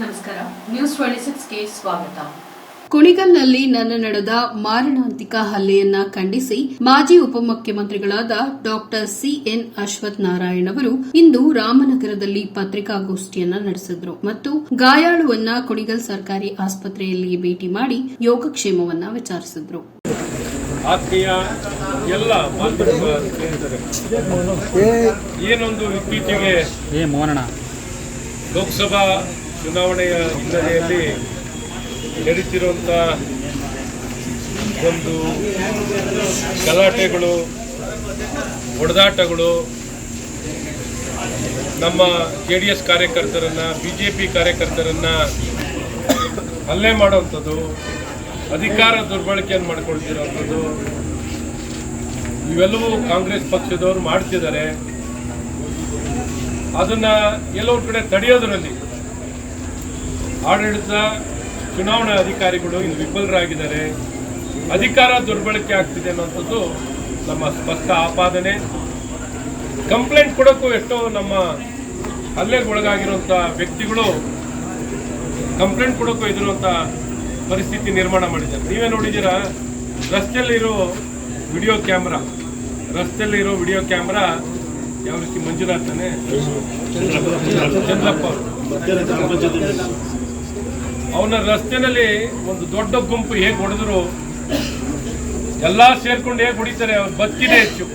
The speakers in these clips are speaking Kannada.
ನಮಸ್ಕಾರ. ನ್ಯೂಸ್ ಟ್ವೆಂಟಿ ಸಿಕ್ಸ್ಗೆ ಸ್ವಾಗತ. ಕುಣಿಗಲ್ನಲ್ಲಿ ನನ್ನ ನಡೆದ ಮಾರಣಾಂತಿಕ ಹಲ್ಲೆಯನ್ನ ಖಂಡಿಸಿ ಮಾಜಿ ಉಪಮುಖ್ಯಮಂತ್ರಿಗಳಾದ ಡಾಕ್ಟರ್ ಸಿಎನ್ ಅಶ್ವಥ್ ನಾರಾಯಣ್ ಅವರು ಇಂದು ರಾಮನಗರದಲ್ಲಿ ಪತ್ರಿಕಾಗೋಷ್ಠಿಯನ್ನ ನಡೆಸಿದರು ಮತ್ತು ಗಾಯಾಳುವನ್ನ ಕುಣಿಗಲ್ ಸರ್ಕಾರಿ ಆಸ್ಪತ್ರೆಯಲ್ಲಿ ಭೇಟಿ ಮಾಡಿ ಯೋಗಕ್ಷೇಮವನ್ನ ವಿಚಾರಿಸಿದ್ರು. ಏನೊಂದು ಇತ್ತೀಚೆಗೆ ಲೋಕಸಭಾ ಚುನಾವಣೆಯ ಹಿನ್ನೆಲೆಯಲ್ಲಿ ನಡೀತಿರುವಂಥ ಒಂದು ಗಲಾಟೆಗಳು ಹೊಡೆದಾಟಗಳು ನಮ್ಮ ಜೆ ಡಿ ಎಸ್ ಕಾರ್ಯಕರ್ತರನ್ನು ಬಿ ಜೆ ಪಿ ಕಾರ್ಯಕರ್ತರನ್ನು ಹಲ್ಲೆ ಮಾಡುವಂಥದ್ದು, ಅಧಿಕಾರ ದುರ್ಬಳಕೆಯನ್ನು ಮಾಡ್ಕೊಳ್ತಿರೋಂಥದ್ದು ಇವೆಲ್ಲವೂ ಕಾಂಗ್ರೆಸ್ ಪಕ್ಷದವರು ಮಾಡ್ತಿದ್ದಾರೆ. ಅದನ್ನ ಎಲ್ಲೋ ಕಡೆ ತಡೆಯೋದ್ರಲ್ಲಿ ಆಡಳಿತ ಚುನಾವಣಾ ಅಧಿಕಾರಿಗಳು ಇನ್ನು ವಿಫಲರಾಗಿದ್ದಾರೆ. ಅಧಿಕಾರ ದುರ್ಬಳಕೆ ಆಗ್ತಿದೆ ಅನ್ನೋಂಥದ್ದು ನಮ್ಮ ಸ್ಪಷ್ಟ ಆಪಾದನೆ. ಕಂಪ್ಲೇಂಟ್ ಕೊಡೋಕ್ಕೂ ಎಷ್ಟೋ ನಮ್ಮ ಹಲ್ಲೆಗೆ ಒಳಗಾಗಿರುವಂಥ ವ್ಯಕ್ತಿಗಳು ಕಂಪ್ಲೇಂಟ್ ಕೊಡೋಕ್ಕೂ ಇದಿರುವಂಥ ಪರಿಸ್ಥಿತಿ ನಿರ್ಮಾಣ ಮಾಡಿದ್ದಾರೆ. ನೀವೇ ನೋಡಿದ್ದೀರಾ? ರಸ್ತೆಯಲ್ಲಿರೋ ವಿಡಿಯೋ ಕ್ಯಾಮ್ರಾ. ರಸ್ತೆಯಲ್ಲಿರೋ ವಿಡಿಯೋ ಕ್ಯಾಮ್ರಾ ಯಾವ ರೀತಿ ಮಂಜೂರಾಗ್ತಾನೆ? ಚಂದ್ರಪ್ಪ ಅವರು. ಅವನ ರಸ್ತೆನಲ್ಲಿ ಒಂದು ದೊಡ್ಡ ಗುಂಪು ಹೇಗೆ ಹೊಡೆದ್ರು ಎಲ್ಲ ಸೇರ್ಕೊಂಡು ಹೇಗೆ ಹೊಡಿತಾರೆ ಅವ್ರು ಬದುಕಿದೆ ಹೆಚ್ಚು.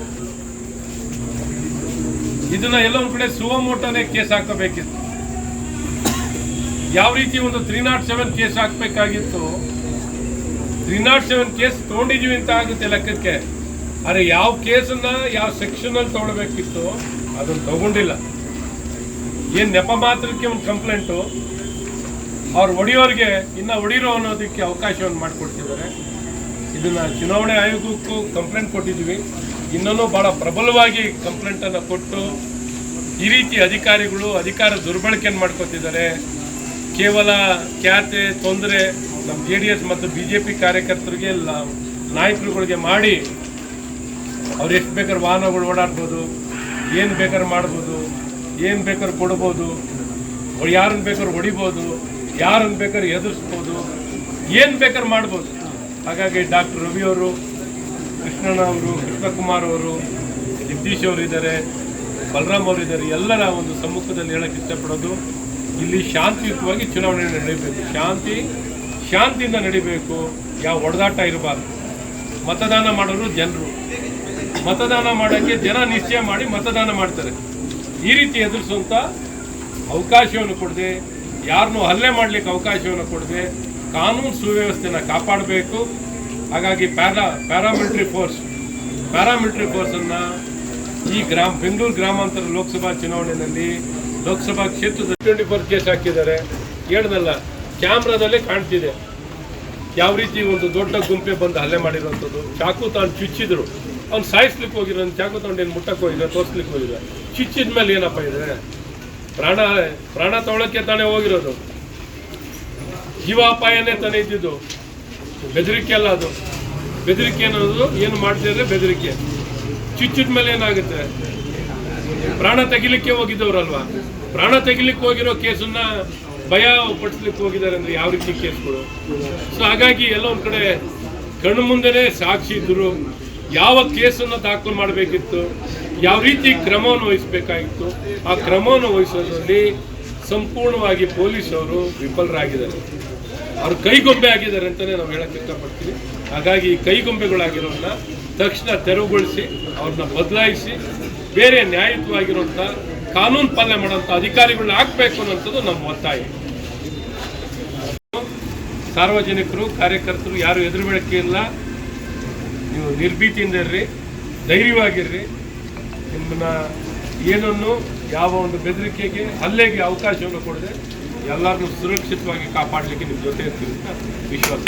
ಇದನ್ನ ಎಲ್ಲೊಂದು ಕಡೆ ಸುವಮೋಟನೆ ಕೇಸ್ ಹಾಕಬೇಕಿತ್ತು. ಯಾವ ರೀತಿ ಒಂದು ತ್ರೀ ನಾಟ್ ಸೆವೆನ್ ಕೇಸ್ ಹಾಕಬೇಕಾಗಿತ್ತು. ತ್ರೀ ನಾಟ್ ಸೆವೆನ್ ಕೇಸ್ ತಗೊಂಡಿದೀವಿ ಅಂತ ಆಗುತ್ತೆ ಲೆಕ್ಕಕ್ಕೆ. ಆದ್ರೆ ಯಾವ ಕೇಸನ್ನ ಯಾವ ಸೆಕ್ಷನ್ ಅಲ್ಲಿ ತಗೊಳ್ಬೇಕಿತ್ತು ಅದನ್ನ ತಗೊಂಡಿಲ್ಲ. ಏನ್ ನೆಪ ಮಾತ್ರಕ್ಕೆ ಒಂದು ಕಂಪ್ಲೇಂಟು. ಅವ್ರು ಒಡಿಯೋರಿಗೆ ಇನ್ನ ಹೊಡಿರೋ ಅನ್ನೋದಕ್ಕೆ ಅವಕಾಶವನ್ನು ಮಾಡಿಕೊಡ್ತಿದ್ದಾರೆ. ಇದನ್ನ ಚುನಾವಣೆ ಆಯೋಗಕ್ಕೂ ಕಂಪ್ಲೇಂಟ್ ಕೊಟ್ಟಿದ್ದೀವಿ. ಇನ್ನೂ ಬಹಳ ಪ್ರಬಲವಾಗಿ ಕಂಪ್ಲೇಂಟ್ ಅನ್ನ ಕೊಟ್ಟು ಈ ರೀತಿ ಅಧಿಕಾರಿಗಳು ಅಧಿಕಾರ ದುರ್ಬಳಕೆಯನ್ನು ಮಾಡ್ಕೊತಿದ್ದಾರೆ. ಕೇವಲ ಖ್ಯಾತೆ, ತೊಂದರೆ ನಮ್ಮ ಜೆ ಡಿ ಎಸ್ ಮತ್ತು ಬಿ ಜೆ ಪಿ ಕಾರ್ಯಕರ್ತರಿಗೆ ನಾಯಕರುಗಳಿಗೆ ಮಾಡಿ ಅವ್ರು ಎಷ್ಟು ಬೇಕಾದ್ರೆ ವಾಹನಗಳು ಓಡಾಡ್ಬೋದು, ಏನು ಬೇಕಾದ್ರೆ ಮಾಡ್ಬೋದು, ಏನು ಬೇಕಾದ್ರೆ ಕೊಡ್ಬೋದು ಯಾರನ್ನು ಬೇಕಾದ್ರೆ ಹೊಡಿಬೋದು ಯಾರನ್ನ ಬೇಕಾದ್ರೆ ಎದುರಿಸ್ಬೋದು, ಏನು ಬೇಕಾದ್ರೆ ಮಾಡ್ಬೋದು. ಹಾಗಾಗಿ ಡಾಕ್ಟರ್ ರವಿ ಅವರು, ಕೃಷ್ಣಣ್ಣ ಅವರು, ಕೃಷ್ಣಕುಮಾರ್ ಅವರು, ಜಗದೀಶ್ ಅವರು ಇದ್ದಾರೆ, ಬಲರಾಮ್ ಅವರು ಇದ್ದಾರೆ, ಎಲ್ಲರ ಒಂದು ಸಮ್ಮುಖದಲ್ಲಿ ಹೇಳಕ್ಕೆ ಇಷ್ಟಪಡೋದು, ಇಲ್ಲಿ ಶಾಂತಿಯುತವಾಗಿ ಚುನಾವಣೆ ನಡೀಬೇಕು. ಶಾಂತಿ, ಶಾಂತಿಯಿಂದ ನಡಿಬೇಕು. ಯಾವ ಹೊಡೆದಾಟ ಇರಬಾರ್ದು. ಮತದಾನ ಮಾಡೋರು ಜನರು. ಮತದಾನ ಮಾಡೋಕ್ಕೆ ಜನ ನಿಶ್ಚಯ ಮಾಡಿ ಮತದಾನ ಮಾಡ್ತಾರೆ. ಈ ರೀತಿ ಎದುರಿಸುವಂಥ ಅವಕಾಶವನ್ನು ಕೊಡದೆ ಯಾರನ್ನೂ ಹಲ್ಲೆ ಮಾಡಲಿಕ್ಕೆ ಅವಕಾಶವನ್ನು ಕೊಡದೆ ಕಾನೂನು ಸುವ್ಯವಸ್ಥೆನ ಕಾಪಾಡಬೇಕು. ಹಾಗಾಗಿ ಪ್ಯಾರಾ, ಪ್ಯಾರಾಮಿಲಿಟ್ರಿ ಫೋರ್ಸ್, ಪ್ಯಾರಾಮಿಲಿಟ್ರಿ ಫೋರ್ಸನ್ನು ಈ ಗ್ರಾಮ, ಬೆಂಗಳೂರು ಗ್ರಾಮಾಂತರ ಲೋಕಸಭಾ ಚುನಾವಣೆಯಲ್ಲಿ ಲೋಕಸಭಾ ಕ್ಷೇತ್ರದ ಟ್ವೆಂಟಿ ಫೋರ್ ಕೇಸ್ ಹಾಕಿದ್ದಾರೆ. ಹೇಳ್ದಲ್ಲ ಕ್ಯಾಮ್ರಾದಲ್ಲೇ ಕಾಣ್ತಿದೆ. ಯಾವ ರೀತಿ ಒಂದು ದೊಡ್ಡ ಗುಂಪೆ ಬಂದು ಹಲ್ಲೆ ಮಾಡಿರುವಂಥದ್ದು. ಚಾಕು ತಾನು ಚುಚ್ಚಿದ್ರು. ಅವ್ನು ಸಾಯಿಸ್ಲಿಕ್ಕೆ ಹೋಗಿರೋ ಚಾಕು ತಗೊಂಡು ಏನು ಮುಟ್ಟಕ್ಕೆ ಹೋಗಿರೋ ತೋರಿಸ್ಲಿಕ್ಕೆ ಹೋಗಿದೆ ಚುಚ್ಚಿದ ಮೇಲೆ ಏನಪ್ಪ ಇದೆ ಪ್ರಾಣ ಪ್ರಾಣ ತೊಳಕ್ಕೆ ತಾನೇ ಹೋಗಿರೋದು. ಜೀವಾಪಾಯನೇ ತಾನೇ ಇದ್ದಿದ್ದು. ಬೆದರಿಕೆ ಅಲ್ಲ ಅದು. ಬೆದರಿಕೆ ಅನ್ನೋದು ಏನು ಮಾಡ್ತಿದ್ರೆ ಬೆದರಿಕೆ. ಚುಚ್ಚಿದ ಮೇಲೆ ಏನಾಗುತ್ತೆ? ಪ್ರಾಣ ತೆಗಿಲಿಕ್ಕೆ ಹೋಗಿದ್ದವ್ರಲ್ವಾ? ಪ್ರಾಣ ತೆಗಿಲಿಕ್ಕೆ ಹೋಗಿರೋ ಕೇಸನ್ನ ಭಯ ಪಡಿಸ್ಲಿಕ್ಕೆ ಹೋಗಿದ್ದಾರೆ ಅಂದ್ರೆ ಯಾವ ರೀತಿ ಕೇಸ್ಗಳು? ಸೊ ಹಾಗಾಗಿ ಎಲ್ಲ ಕಡೆ ಕಣ್ಣು ಮುಂದೆನೆ ಸಾಕ್ಷಿ ಇದ್ರು. ಯಾವ ಕೇಸನ್ನು ದಾಖಲು ಮಾಡಬೇಕಿತ್ತು? ಯಾವ ರೀತಿ ಕ್ರಮವನ್ನು ವಹಿಸಬೇಕಾಗಿತ್ತು ಆ ಕ್ರಮವನ್ನು ವಹಿಸೋದ್ರಲ್ಲಿ ಸಂಪೂರ್ಣವಾಗಿ ಪೊಲೀಸವರು ವಿಫಲರಾಗಿದ್ದಾರೆ. ಅವರು ಕೈಗೊಂಬೆ ಆಗಿದ್ದಾರೆ ಅಂತಲೇ ನಾವು ಹೇಳಕ್ಕೆ ಇಷ್ಟಪಡ್ತೀವಿ ಹಾಗಾಗಿ ಈ ಕೈಗೊಂಬೆಗಳಾಗಿರೋನ್ನ ತಕ್ಷಣ ತೆರವುಗೊಳಿಸಿ, ಅವ್ರನ್ನ ಬದಲಾಯಿಸಿ, ಬೇರೆ ನ್ಯಾಯಯುತವಾಗಿರುವಂಥ ಕಾನೂನು ಪಾಲನೆ ಮಾಡುವಂಥ ಅಧಿಕಾರಿಗಳನ್ನ ಹಾಕಬೇಕು ಅನ್ನೋಂಥದ್ದು ನಮ್ಮ ಒತ್ತಾಯ. ಸಾರ್ವಜನಿಕರು, ಕಾರ್ಯಕರ್ತರು ಯಾರು ಎದುರು ಇಲ್ಲ. ನೀವು ನಿರ್ಭೀತಿಯಿಂದ ಇರ್ರಿ, ಧೈರ್ಯವಾಗಿರ್ರಿ. ನಿಮ್ಮನ್ನ ಏನನ್ನು ಯಾವ ಒಂದು ಬೆದರಿಕೆಗೆ ಹಲ್ಲೆಗೆ ಅವಕಾಶವನ್ನು ಕೊಡದೆ ಎಲ್ಲರನ್ನು ಸುರಕ್ಷಿತವಾಗಿ ಕಾಪಾಡಲಿಕ್ಕೆ ನಿಮ್ಮ ಜೊತೆ ಇರ್ತೀವಿ ಅಂತ ವಿಶ್ವಾಸ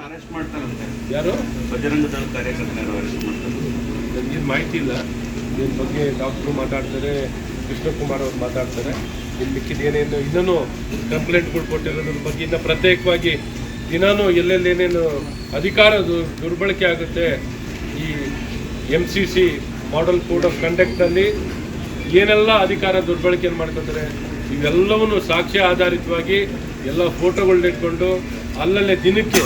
ಅರೆಸ್ಟ್ ಮಾಡ್ತಾರೆ ಯಾರು? ಅರೆಸ್ಟ್ ನನಗೇನು ಮಾಹಿತಿ ಇಲ್ಲ. ಇದ್ರ ಬಗ್ಗೆ ಡಾಕ್ಟ್ರು ಮಾತಾಡ್ತಾರೆ ಕೃಷ್ಣಕುಮಾರ್ ಅವರು ಮಾತಾಡ್ತಾರೆ. ನಿಮ್ಮ ಮಿಕ್ಕಿದ ಏನೇನು ಇನ್ನೂ ಕಂಪ್ಲೇಂಟ್ಗಳು ಕೊಟ್ಟಿರೋದ್ರ ಬಗ್ಗೆ ಇನ್ನೂ ಪ್ರತ್ಯೇಕವಾಗಿ ದಿನಾನು ಎಲ್ಲೆಲ್ಲಿ ಏನೇನು ಅಧಿಕಾರ ದುರ್ಬಳಕೆ ಆಗುತ್ತೆ, ಈ M C C model code of ಕಂಡಕ್ಟಲ್ಲಿ ಏನೆಲ್ಲ ಅಧಿಕಾರ ದುರ್ಬಳಕೆಯನ್ನು ಮಾಡ್ಕೊತಾರೆ, ಇವೆಲ್ಲವನ್ನು ಸಾಕ್ಷ್ಯ ಆಧಾರಿತವಾಗಿ ಎಲ್ಲ ಫೋಟೋಗಳನ್ನ ಇಟ್ಕೊಂಡು ಅಲ್ಲಲ್ಲೇ ದಿನಕ್ಕೆ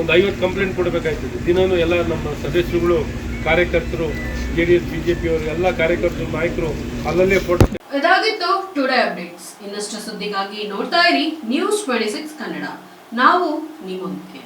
ಒಂದು ಐವತ್ತು ಕಂಪ್ಲೇಂಟ್ ಕೊಡಬೇಕಾಗ್ತದೆ ದಿನವೂ ಎಲ್ಲ ನಮ್ಮ ಸದಸ್ಯರುಗಳು, ಕಾರ್ಯಕರ್ತರು, J D S, B J ಪಿಯವರು ಎಲ್ಲ ಕಾರ್ಯಕರ್ತರು, ನಾಯಕರು ಅಲ್ಲಲ್ಲೇ ಫೋಟೋ ಇದಾಗಿತ್ತು ಟುಡೇ ಅಪ್ಡೇಟ್ಸ್ ಇನ್ನಷ್ಟು ಸುದ್ದಿಗಾಗಿ ನೋಡ್ತಾ ಇರಿ ನ್ಯೂಸ್ ಟ್ವೆಂಟಿ ಸಿಕ್ಸ್ ಕನ್ನಡ. ನಾವು ನಿಮ್ಮೊಂದಿಗೆ